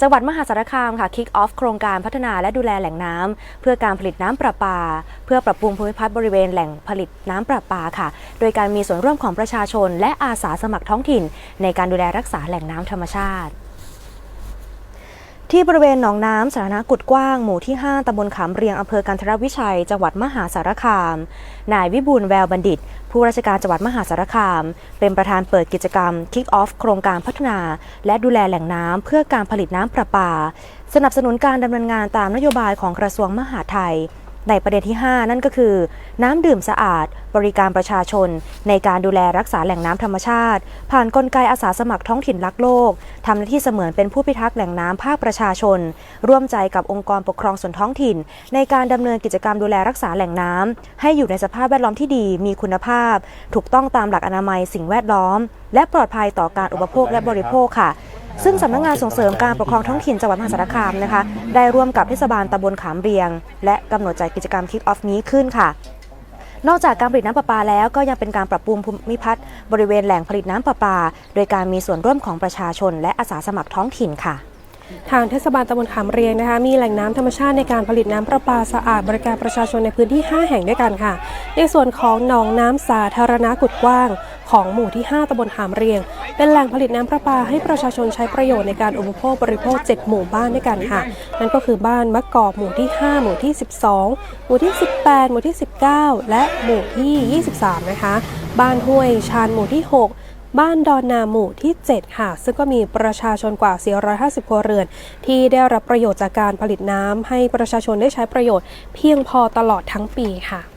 จังหวัดมหาสารคามค่ะคิกออฟโครงการพัฒนาและดูแลแหล่งน้ำเพื่อการผลิตน้ำประปา เพื่อปรับปรุงภูมิพัฒน์บริเวณแหล่งผลิตน้ำประปาค่ะ โดยการมีส่วนร่วมของประชาชน และอาสาสมัครท้องถิ่น ในการดูแลรักษาแหล่งน้ำธรรมชาติ ที่บริเวณหนองน้ำสาธารณะกุดกว้างหมู่ที่ 5ตำบลขามเรียงอำเภอกันทรวิชัย จังหวัดมหาสารคาม นายวิบูลแววบัณฑิต ผู้ราชการจังหวัดมหาสารคาม เป็นประธานเปิดกิจกรรม Kick Off โครงการพัฒนา และดูแลแหล่งน้ำเพื่อการผลิตน้ำประปา สนับสนุนการดำเนินงานตามนโยบายของกระทรวงมหาดไทย ในประเด็นที่ 5 นั่นก็คือ น้ำดื่มสะอาด บริการประชาชน ในการดูแลรักษาแหล่งน้ำธรรมชาติ ผ่านกลไกอาสาสมัครท้องถิ่นรักโลก ทำหน้าที่เสมือนเป็นผู้พิทักษ์แหล่งน้ำภาคประชาชน ร่วมใจกับองค์กรปกครองส่วนท้องถิ่น ในการดำเนินกิจกรรมดูแลรักษาแหล่งน้ำให้อยู่ในสภาพแวดล้อมที่ดี มีคุณภาพ ถูกต้องตามหลักอนามัยสิ่งแวดล้อม และปลอดภัยต่อการอุปโภคและบริโภคค่ะซึ่งสำนักงานส่งเสริมการปกครองท้องถิ่นจังหวัดมหาสารคามนะคะ ได้ร่วมกับเทศบาลตำบลขามเรียง และกำหนดจัดกิจกรรมคิกออฟนี้ขึ้นค่ะ นอกจากการผลิตน้ำประปาแล้วก็ยังเป็นการปรับปรุงภูมิพัฒน์บริเวณแหล่งผลิตน้ำประปา โดยการมีส่วนร่วมของประชาชน และอาสาสมัครท้องถิ่นค่ะทางเทศบาลตำบลขามเรียงนะคะมีแหล่งน้ำธรรมชาติในการผลิตน้ำประปาสะอาดบริการประชาชนในพื้นที่ 5 แห่งด้วยกันค่ะ ในส่วนของหนองน้ำสาธารณะกุดกว้าง ของหมู่ที่ 5ตำบลขามเรียง เป็นแหล่งผลิตน้ำประปาให้ประชาชนใช้ประโยชน์ในการอุปโภคบริโภค 7 หมู่บ้านด้วยกันค่ะ นั่นก็คือบ้านมะกอกหมู่ที่ 5 หมู่ที่ 12 หมู่ที่ 18 หมู่ที่ 19 และหมู่ที่ 23 นะคะ บ้านห้วยชานหมู่ที่ 6บ้านดอนนาหมู่ที่ 7 ค่ะ ซึ่งก็มีประชาชนกว่า 450 ครัวเรือน ที่ได้รับประโยชน์จากการผลิตน้ำให้ประชาชนได้ใช้ประโยชน์เพียงพอตลอดทั้งปีค่ะ